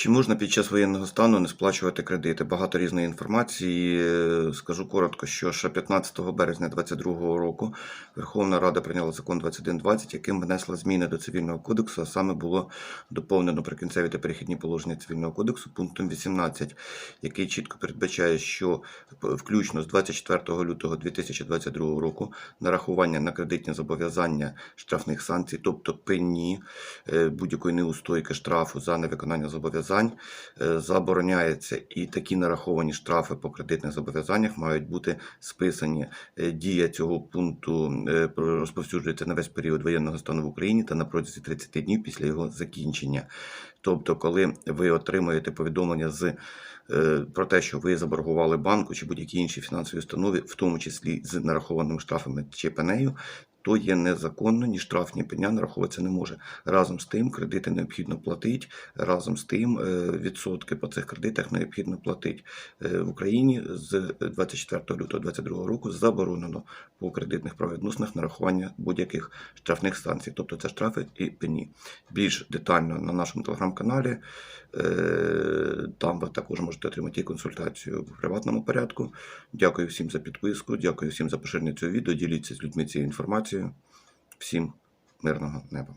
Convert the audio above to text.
Чи можна під час воєнного стану не сплачувати кредити? Багато різної інформації. Е, Скажу коротко, що ще 15 березня 2022 року Верховна Рада прийняла закон 2120, яким внесла зміни до цивільного кодексу, а саме було доповнено прикінцеві та перехідні положення цивільного кодексу пунктом 18, який чітко передбачає, що включно з 24 лютого 2022 року нарахування на кредитні зобов'язання штрафних санкцій, тобто пені е, будь-якої неустойки штрафу за невиконання зобов'язань, е, забороняється і такі нараховані штрафи по кредитних зобов'язаннях мають бути списані. Е, Дія цього пункту е, розповсюджується на весь період воєнного стану в Україні та на протязі 30 днів після його закінчення. Тобто, коли ви отримуєте повідомлення з про те, що ви заборгували банку чи будь-якій іншій фінансовій установі, в тому числі з нарахованими штрафами чи пенею, то є незаконно, ні штраф, ні пеня нараховуватися не може. Разом з тим, кредити необхідно платити, разом з тим е, відсотки по цих кредитах необхідно платити. Е, В Україні з 24 лютого 2022 року заборонено по кредитних правовідносинах нарахування будь-яких штрафних санкцій, тобто це штрафи і пені. Більш детально на нашому телеграм-каналі. Е, Там ви також можете отримати консультацію в приватному порядку. Дякую всім за підписку, дякую всім за поширення цього відео. Діліться з людьми цією інформацією. Всім мирного неба.